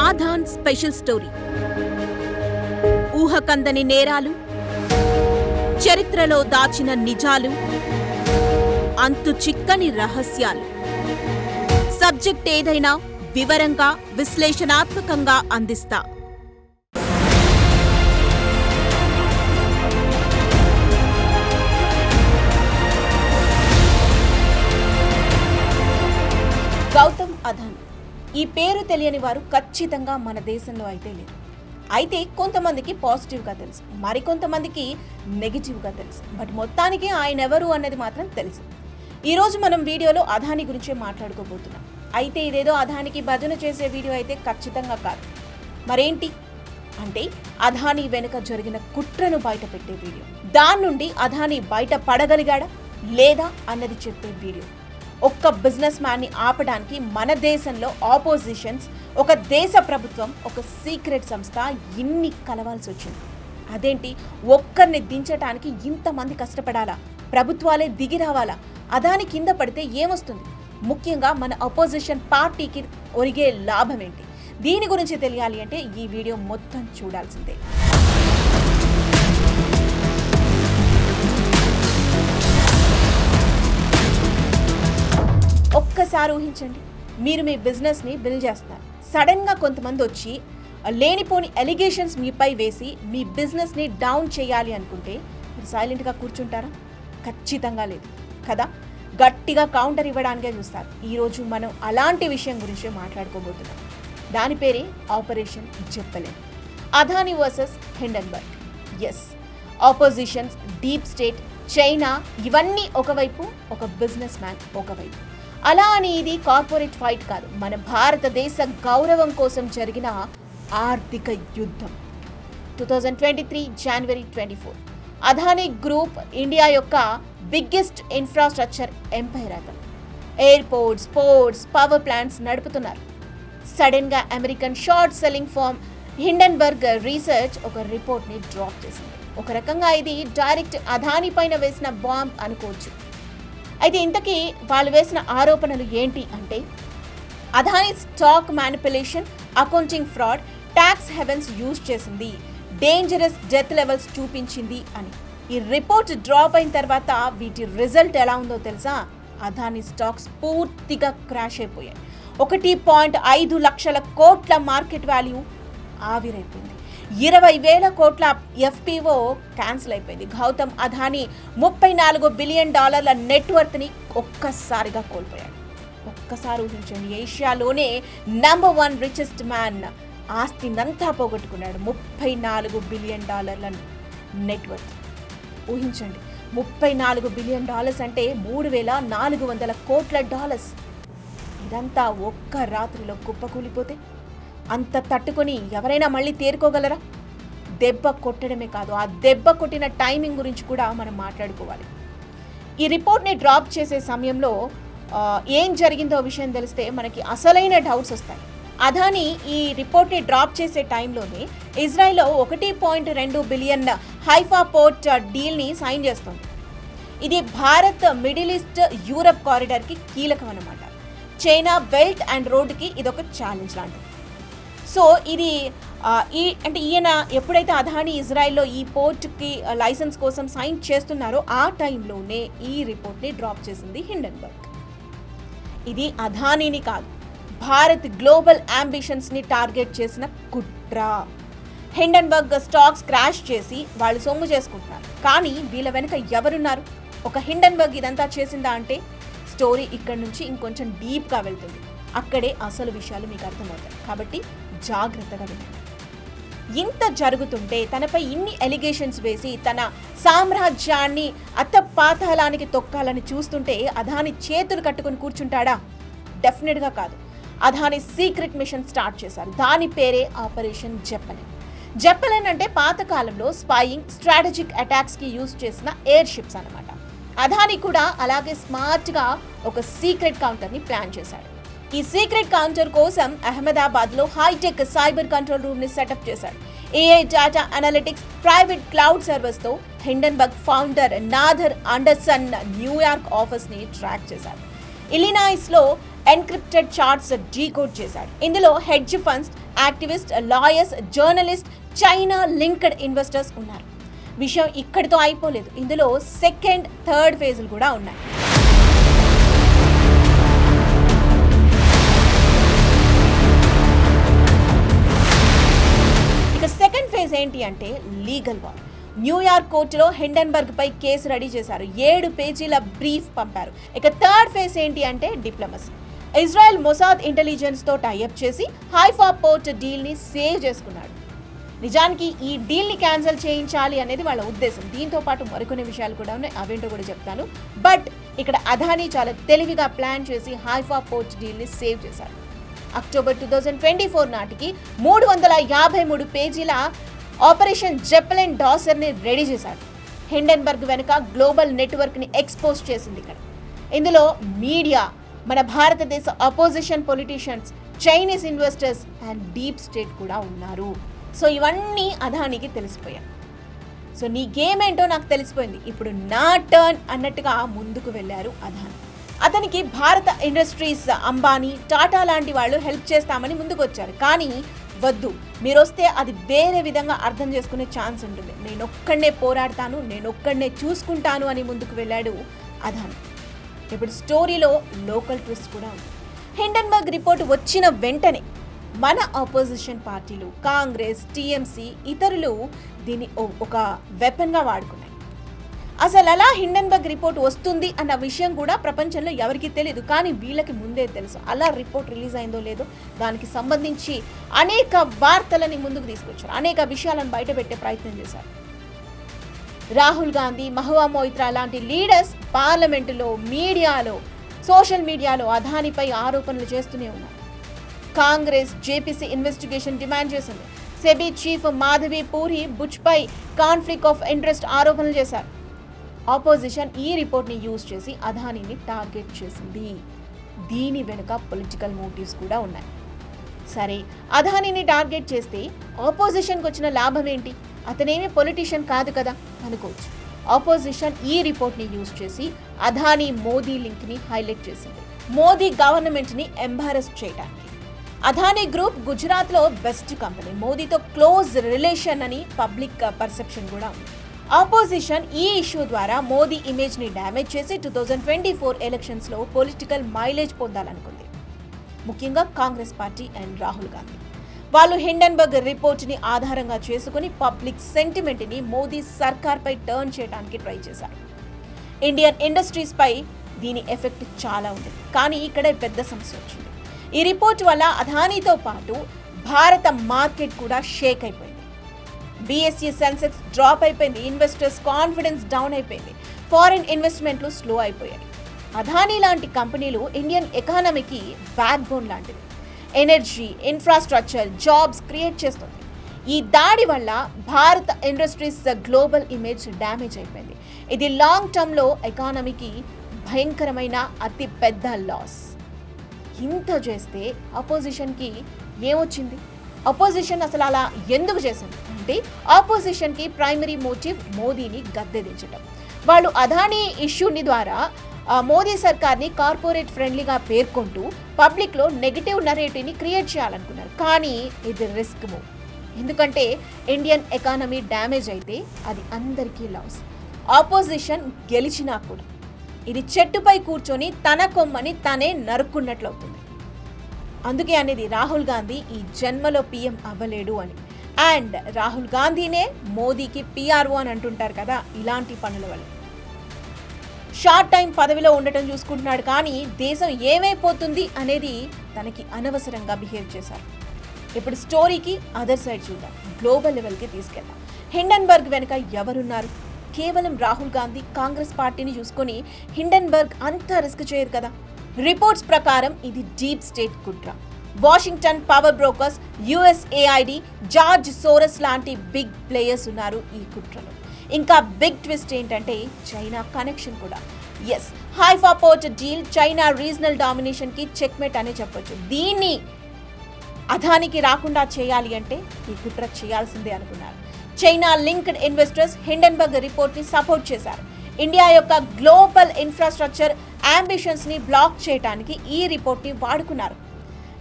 ఆధాన్ special story. ఊహకందని నేరాలు చరిత్రలో దాచిన నిజాలు అంతు చిక్కని రహస్యాలు. సబ్జెక్ట్ ఏదైనా వివరంగా విశ్లేషణాత్మకంగా అందిస్తా. ఈ పేరు తెలియని వారు ఖచ్చితంగా మన దేశంలో అయితే లేరు. అయితే కొంతమందికి పాజిటివ్గా తెలుసు మరికొంతమందికి నెగిటివ్గా తెలుసు. బట్ మొత్తానికి ఆయన ఎవరు అన్నది మాత్రం తెలుసు. ఈరోజు మనం వీడియోలో అదాని గురించే మాట్లాడుకోబోతున్నాం. అయితే ఇదేదో అదానికి భజన చేసే వీడియో అయితే ఖచ్చితంగా కాదు. మరేంటి? అంటే అదాని వెనుక జరిగిన కుట్రను బయట పెట్టే వీడియో. దాని నుండి అదాని బయట పడగలిగాడా? లేదా? అన్నది చెప్పే వీడియో. ఒక్క బిజినెస్ మ్యాన్ని ఆపడానికి మన దేశంలో ఆపోజిషన్స్ ఒక దేశ ప్రభుత్వం ఒక సీక్రెట్ సంస్థ ఇన్ని కలవాల్సి వచ్చింది. అదేంటి? ఒక్కరిని దించటానికి ఇంతమంది కష్టపడాలా? ప్రభుత్వాలే దిగి రావాలా? అదాని కింద పడితే ఏమొస్తుంది? ముఖ్యంగా మన అపోజిషన్ పార్టీకి ఒరిగే లాభం ఏంటి దీని గురించి తెలియాలి అంటే ఈ వీడియో మొత్తం చూడాల్సిందే. ఒక్కసారి ఊహించండి మీరు మీ బిజినెస్ని బిల్డ్ చేస్తారు సడన్గా కొంతమంది వచ్చి లేనిపోని ఎలిగేషన్స్ మీపై వేసి మీ బిజినెస్ని డౌన్ చేయాలి అనుకుంటే మీరు సైలెంట్గా కూర్చుంటారా? ఖచ్చితంగా లేదు. కదా? గట్టిగా కౌంటర్ ఇవ్వడానికే చూస్తారు. ఈరోజు మనం అలాంటి విషయం గురించి మాట్లాడుకోబోతున్నాం. దాని పేరే ఆపరేషన్ చెప్పలేం. Adani versus Hindenburg. Yes oppositions deep state China ఇవన్నీ ఒకవైపు ఒక బిజినెస్ మ్యాన్ ఒకవైపు. అలా అని ఇది కార్పొరేట్ ఫైట్ కాదు. మన భారతదేశ గౌరవం కోసం జరిగిన ఆర్థిక యుద్ధం. టూ థౌజండ్ ట్వంటీ త్రీ జనవరి twenty four Adani group India యొక్క బిగ్గెస్ట్ ఇన్ఫ్రాస్ట్రక్చర్ ఎంపైర్ అతను. ఎయిర్పోర్ట్స్ పోర్ట్స్ పవర్ ప్లాంట్స్ నడుపుతున్నారు. సడన్గా American short selling firm Hindenburg research ఒక రిపోర్ట్ని డ్రాప్ చేసింది. ఒక రకంగా ఇది డైరెక్ట్ అధాని పైన వేసిన బాంబ్ అనుకోవచ్చు. అయితే ఇంతకీ వాళ్ళు వేసిన ఆరోపణలు ఏంటి అంటే Adani stock manipulation accounting fraud tax havens use చేసింది డేంజరస్ డెత్ లెవెల్స్ చూపించింది అని. ఈ రిపోర్ట్ డ్రాప్ అయిన తర్వాత వీటి రిజల్ట్ ఎలా ఉందో తెలుసా? అదాని స్టాక్స్ పూర్తిగా క్రాష్ అయిపోయాయి. ఒకటి పాయింట్ ఐదు లక్షల కోట్ల మార్కెట్ వాల్యూ ఆవిరైపోయింది. ఇరవై వేల కోట్ల ఎఫ్పిఓ క్యాన్సిల్ అయిపోయింది. గౌతమ్ అదానీ ముప్పై నాలుగు బిలియన్ డాలర్ల నెట్వర్త్ని ఒక్కసారిగా కోల్పోయాడు. ఒక్కసారి ఊహించండి ఏషియాలోనే నంబర్ వన్ రిచెస్ట్ మ్యాన్ ఆస్తినంతా పోగొట్టుకున్నాడు. ముప్పై నాలుగు బిలియన్ డాలర్ల నెట్వర్త్. ఊహించండి ముప్పై నాలుగు బిలియన్ డాలర్స్ అంటే మూడు వేల నాలుగు వందల కోట్ల డాలర్స్. ఇదంతా ఒక్క రాత్రిలో కుప్పకూలిపోతే అంత తట్టుకొని ఎవరైనా మళ్ళీ తేరుకోగలరా? దెబ్బ కొట్టడమే కాదు ఆ దెబ్బ కొట్టిన టైమింగ్ గురించి కూడా మనం మాట్లాడుకోవాలి. ఈ రిపోర్ట్ని డ్రాప్ చేసే సమయంలో ఏం జరిగిందో విషయం తెలిస్తే మనకి అసలైన డౌట్స్ వస్తాయి. అదాని ఈ రిపోర్ట్ని డ్రాప్ చేసే టైంలోనే ఇజ్రాయెల్లో ఒకటి పాయింట్ రెండు బిలియన్ హైఫా పోర్ట్ డీల్ని సైన్ చేస్తుంది. ఇది భారత్ మిడిల్ ఈస్ట్ యూరప్ కారిడార్కి కీలకం అనమాట చైనా బెల్ట్ అండ్ రోడ్కి ఇదొక ఛాలెంజ్ లాంటిది. సో ఇది ఈ అంటే ఈయన ఎప్పుడైతే అదాని ఇజ్రాయెల్లో ఈ పోర్ట్కి లైసెన్స్ కోసం సైన్ చేస్తున్నారో ఆ టైంలోనే ఈ రిపోర్ట్ని డ్రాప్ చేసింది హిండన్బర్గ్. ఇది అధానిని కాదు భారత్ గ్లోబల్ అంబిషన్స్ని టార్గెట్ చేసిన కుట్ర. హిండన్బర్గ్ స్టాక్స్ క్రాష్ చేసి వాళ్ళు సొమ్ము చేసుకుంటున్నారు. కానీ వీళ్ళ వెనుక ఎవరున్నారు? ఒక హిండన్బర్గ్ ఇదంతా చేసిందా అంటే స్టోరీ ఇక్కడ నుంచి ఇంకొంచెం డీప్గా వెళ్తుంది. అక్కడే అసలు విషయాలు మీకు అర్థమవుతాయి. కాబట్టి జాగ్రత్తగా వినండి ఇంత జరుగుతుంటే తనపై ఇన్ని ఎలిగేషన్స్ వేసి తన సామ్రాజ్యాన్ని అత్తపాతాళానికి తొక్కాలని చూస్తుంటే అదాని చేతులు కట్టుకొని కూర్చుంటాడా? డెఫినెట్గా కాదు. అదాని సీక్రెట్ మిషన్ స్టార్ట్ చేశారు. దాని పేరే ఆపరేషన్ జెప్పలెన్ జెప్పలెన్ అంటే పాతకాలంలో స్పైయింగ్ స్ట్రాటజిక్ అటాక్స్కి యూజ్ చేసిన ఎయిర్ షిప్స్ అనమాట అదాని కూడా అలాగే స్మార్ట్గా ఒక సీక్రెట్ కౌంటర్ని ప్లాన్ చేశాడు. ఈ సీక్రెట్ కౌంటర్ కోసం అహ్మదాబాద్లో హైటెక్ సైబర్ కంట్రోల్ రూమ్ని సెటప్ చేశాడు. AI data analytics private cloud సర్వీస్తో Hindenburg founder Nathan Anderson New York ఆఫీస్ని ట్రాక్ చేశారు ఇలినాయిస్లో ఎన్క్రిప్టెడ్ చార్ట్స్ డీకోడ్ చేశాడు. ఇందులో hedge funds activist lawyers journalist China linked investors ఉన్నారు. విషయం ఇక్కడితో అయిపోలేదు. ఇందులో సెకండ్ థర్డ్ ఫేజ్లు కూడా ఉన్నాయి. లీగల్ వార్ న్యూయార్క్ కోర్టులో హిండెన్బర్గ్ పై కేసు రెడీ చేశారు. ఏడు పేజీల బ్రీఫ్ పంపారు. ఇక థర్డ్ ఫేజ్ ఏంటి అంటే డిప్లొమసీ. ఇజ్రాయెల్ మొసాద్ ఇంటెలిజెన్స్తో టైఅప్ చేసి హైఫా పోర్ట్ డీల్ని సేవ్ చేసుకున్నాడు. నిజానికి ఈ డీల్ని క్యాన్సిల్ చేయించాలి అనేది వాళ్ళ ఉద్దేశం. దీంతో పాటు మరికొన్ని విషయాలు కూడా ఉన్నాయి. అవేంటో కూడా చెప్తాను. బట్ ఇక్కడ అదానీ చాలా తెలివిగా ప్లాన్ చేసి హైఫా పోర్ట్ డీల్ని సేవ్ చేశారు. October two thousand twenty four నాటికి మూడు వందల యాభై మూడు పేజీల ఆపరేషన్ జెప్లెన్ డాసర్ని రెడీ చేశాడు. హిండెన్బర్గ్ వెనుక గ్లోబల్ నెట్వర్క్ని ఎక్స్పోజ్ చేసింది ఇక్కడ. ఇందులో మీడియా మన భారతదేశ opposition politicians Chinese investors and deep state కూడా ఉన్నారు. సో ఇవన్నీ అదానికి తెలిసిపోయాయి. సో నీ గేమ్ ఏంటో నాకు తెలిసిపోయింది. ఇప్పుడు నా టర్న్ అన్నట్టుగా ముందుకు వెళ్ళారు అదాని. అతనికి భారత ఇండస్ట్రీస్ అంబానీ టాటా లాంటి వాళ్ళు హెల్ప్ చేస్తామని ముందుకు వచ్చారు కానీ వద్దు. మీరు వస్తే అది వేరే విధంగా అర్థం చేసుకునే ఛాన్స్ ఉంటుంది. నేను ఒక్కడనే పోరాడతాను నేను ఒక్కడనే చూసుకుంటాను అని ముందుకు వెళ్ళాడు అదాని ఇప్పుడు స్టోరీలో లోకల్ ట్విస్ట్ కూడా ఉంది. హిండన్బర్గ్ రిపోర్ట్ వచ్చిన వెంటనే మన ఆపోజిషన్ పార్టీలు కాంగ్రెస్ టీఎంసీ ఇతరులు దీన్ని ఒక వెపన్గా వాడుకున్నాయి. అసలు అలా హిండన్బర్గ్ రిపోర్ట్ వస్తుంది అన్న విషయం కూడా ప్రపంచంలో ఎవరికీ తెలియదు కానీ వీళ్ళకి ముందే తెలుసు. అలా రిపోర్ట్ రిలీజ్ అయిందో లేదో దానికి సంబంధించి అనేక వార్తలని ముందుకు తీసుకొచ్చారు. అనేక విషయాలను బయటపెట్టే ప్రయత్నం చేశారు. రాహుల్ గాంధీ మహువా మోయిత్రా లాంటి లీడర్స్ పార్లమెంటులో మీడియాలో సోషల్ మీడియాలో అదానిపై ఆరోపణలు చేస్తూనే ఉన్నారు. కాంగ్రెస్ జేపీసీ ఇన్వెస్టిగేషన్ డిమాండ్ చేసింది. సెబీ చీఫ్ మాధవి పూరి బుచ్పై కాన్ఫ్లిక్ట్ ఆఫ్ ఇంట్రెస్ట్ ఆరోపణలు చేశారు. ఆపోజిషన్ ఈ రిపోర్ట్ని యూజ్ చేసి అదానీని టార్గెట్ చేసింది. దీని వెనుక పొలిటికల్ మోటివ్స్ కూడా ఉన్నాయి. సరే అదానీని టార్గెట్ చేస్తే ఆపోజిషన్కి వచ్చిన లాభం ఏంటి? అతనేమి పొలిటీషియన్ కాదు కదా అనుకోవచ్చు. ఆపోజిషన్ ఈ రిపోర్ట్ని యూజ్ చేసి అదానీ మోదీ లింక్ని హైలైట్ చేసింది. మోదీ గవర్నమెంట్ని ఎంబారస్ చేయడానికి. అదానీ గ్రూప్ గుజరాత్లో బెస్ట్ కంపెనీ. మోదీతో క్లోజ్ రిలేషన్ అని పబ్లిక్ పర్సెప్షన్ కూడా ఉంది. ఆపోజిషన్ ఈ ఇష్యూ ద్వారా మోదీ ఇమేజ్ని డ్యామేజ్ చేసి టూ థౌజండ్ ట్వంటీ ఫోర్ ఎలక్షన్స్లో పొలిటికల్ మైలేజ్ పొందాలనుకుంది. ముఖ్యంగా కాంగ్రెస్ పార్టీ అండ్ రాహుల్ గాంధీ. వాళ్ళు హిండన్బర్గ్ రిపోర్ట్ని ఆధారంగా చేసుకుని పబ్లిక్ సెంటిమెంట్ని మోదీ సర్కార్పై టర్న్ చేయడానికి ట్రై చేశారు. ఇండియన్ ఇండస్ట్రీస్పై దీని ఎఫెక్ట్ చాలా ఉంది. కానీ ఇక్కడ పెద్ద సమస్య వచ్చింది. ఈ రిపోర్ట్ వల్ల అదానీతో పాటు భారత మార్కెట్ కూడా షేక్ అయిపోయింది. బీఎస్సీ సెన్సెక్స్ డ్రాప్ అయిపోయింది. ఇన్వెస్టర్స్ కాన్ఫిడెన్స్ డౌన్ అయిపోయింది. ఫారిన్ ఇన్వెస్ట్మెంట్లు స్లో అయిపోయాయి. అదానీ లాంటి కంపెనీలు ఇండియన్ ఎకానమీకి బ్యాక్ బోన్ లాంటివి. ఎనర్జీ ఇన్ఫ్రాస్ట్రక్చర్ జాబ్స్ క్రియేట్ చేస్తుంది. ఈ దాడి వల్ల భారత ఇండస్ట్రీస్ గ్లోబల్ ఇమేజ్ డ్యామేజ్ అయిపోయింది. ఇది లాంగ్ టర్మ్లో ఎకానమీకి భయంకరమైన అతి పెద్ద లాస్ ఇంత చేస్తే అపోజిషన్కి ఏమొచ్చింది? అపోజిషన్ అసలు అలా ఎందుకు చేసింది? అంటే ఆపోజిషన్కి ప్రైమరీ మోటివ్ మోదీని గద్దెదించడం వాళ్ళు అదానీ ఇష్యూని ద్వారా మోదీ సర్కార్ని కార్పొరేట్ ఫ్రెండ్లీగా పేర్కొంటూ పబ్లిక్లో నెగిటివ్ నరేటివ్ని క్రియేట్ చేయాలనుకున్నారు. కానీ ఇది రిస్క్ మూవ్ ఎందుకంటే ఇండియన్ ఎకానమీ డ్యామేజ్ అయితే అది అందరికీ లాస్ ఆపోజిషన్ గెలిచినా కూడా ఇది చెట్టుపై కూర్చొని తన కొమ్మని తనే నరుక్కున్నట్లు అవుతుంది అందుకే అనేది రాహుల్ గాంధీ ఈ జన్మలో పీఎం అవ్వలేడు అని. అండ్ రాహుల్ గాంధీనే మోదీకి పిఆర్ఓ అని అంటుంటారు కదా ఇలాంటి పనుల వల్ల. షార్ట్ టైం పదవిలో ఉండటం చూసుకుంటున్నాడు కానీ దేశం ఏమైపోతుంది అనేది తనకి అనవసరంగా బిహేవ్ చేశారు. ఇప్పుడు స్టోరీకి అదర్ సైడ్ చూద్దాం గ్లోబల్ లెవెల్కి తీసుకెళ్దాం. హిండన్బర్గ్ వెనుక ఎవరున్నారు? కేవలం రాహుల్ గాంధీ కాంగ్రెస్ పార్టీని చూసుకొని హిండన్బర్గ్ అంత రిస్క్ చేయరు కదా. రిపోర్ట్స్ ప్రకారం ఇది డీప్ స్టేట్ కుట్ర. Washington power brokers USAID George Soros లాంటి బిగ్ ప్లేయర్స్ ఉన్నారు ఈ కుట్రలో. ఇంకా బిగ్ ట్విస్ట్ ఏంటంటే చైనా కనెక్షన్ కూడా. Yes Haifa port deal China regional డామినేషన్కి checkmate అనే చెప్పొచ్చు. దీన్ని అదానికి రాకుండా చేయాలి అంటే ఈ కుట్ర చేయాల్సిందే అనుకున్నారు. చైనా లింక్డ్ ఇన్వెస్టర్స్ హిండన్బర్గ్ రిపోర్ట్ని సపోర్ట్ చేశారు. ఇండియా యొక్క గ్లోబల్ ఇన్ఫ్రాస్ట్రక్చర్ అంబిషన్స్ని బ్లాక్ చేయడానికి ఈ రిపోర్ట్ని వాడుకున్నారు.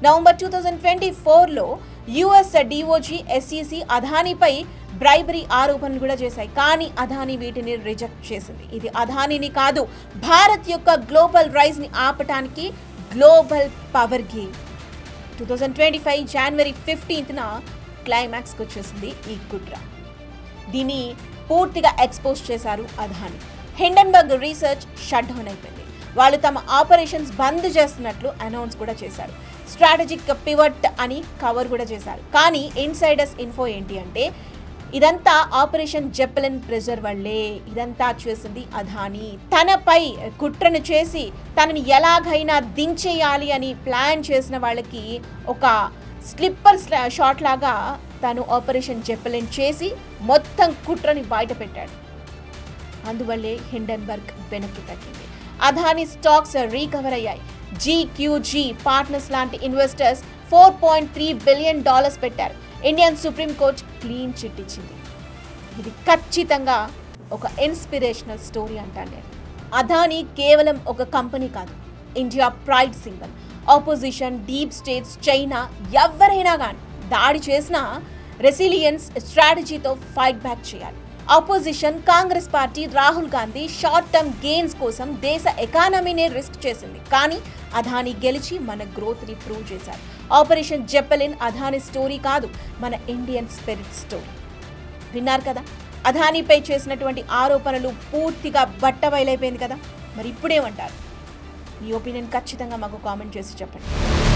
నవంబర్ టూ థౌజండ్ ట్వంటీ ఫోర్లో యుఎస్ డిఓజీ ఎస్ఈసి అదానీపై బ్రైబరీ ఆరోపణలు కూడా చేశాయి. కానీ అదానీ వీటిని రిజెక్ట్ చేసింది. ఇది అదానీని కాదు భారత్ యొక్క గ్లోబల్ రైజ్ని ఆపటానికి global power game two thousand twenty five జనవరి ఫిఫ్టీన్త్న క్లైమాక్స్కి వచ్చేసింది ఈ కుట్ర. దీన్ని పూర్తిగా ఎక్స్పోజ్ చేశారు Adani Hindenburg research shut down అయిపోయింది. వాళ్ళు తమ ఆపరేషన్స్ బంద్ చేస్తున్నట్లు అనౌన్స్ కూడా చేశారు. స్ట్రాటజిక్ పివట్ అని కవర్ కూడా చేశారు. కానీ ఇన్సైడర్స్ ఇన్ఫో ఏంటి అంటే ఇదంతా ఆపరేషన్ జెప్పలిన్ ప్రెజర్ వల్లే ఇదంతా చేసింది అధాని తనపై కుట్రను చేసి తనని ఎలాగైనా దించేయాలి అని ప్లాన్ చేసిన వాళ్ళకి ఒక స్లిప్పర్ షాట్ లాగా తను ఆపరేషన్ జెప్పలిన్ చేసి మొత్తం కుట్రని బయట పెట్టాడు. అందువల్లే హిండెన్బర్గ్ వెనక్కి తగ్గింది. అదాని స్టాక్స్ రీకవర్ అయ్యాయి. జీక్యూజీ పార్ట్నర్స్ లాంటి investors four point three billion dollars పెట్టారు. Indian supreme court clean chit ఇచ్చింది. ఇది ఖచ్చితంగా ఒక ఇన్స్పిరేషనల్ స్టోరీ అంటాను నేను. అదాని కేవలం ఒక కంపెనీ కాదు India pride single opposition deep states China ఎవరైనా కానీ దాడి చేసినా రెసిలియన్స్ స్ట్రాటజీతో ఫైట్ బ్యాక్ చేయాలి. Opposition Congress party Rahul Gandhi short term gains కోసం దేశ ఎకానమీనే రిస్క్ చేసింది. కానీ అదాని గెలిచి మన గ్రోత్ని ప్రూవ్ చేశారు. ఆపరేషన్ జెప్పలిన్ అధాని స్టోరీ కాదు మన ఇండియన్ స్పిరిట్ స్టోరీ విన్నారు కదా? అధానిపై చేసినటువంటి ఆరోపణలు పూర్తిగా బట్టబయలైపోయింది కదా? మరి ఇప్పుడేమంటారు? మీ ఒపీనియన్ ఖచ్చితంగా మాకు కామెంట్ చేసి చెప్పండి.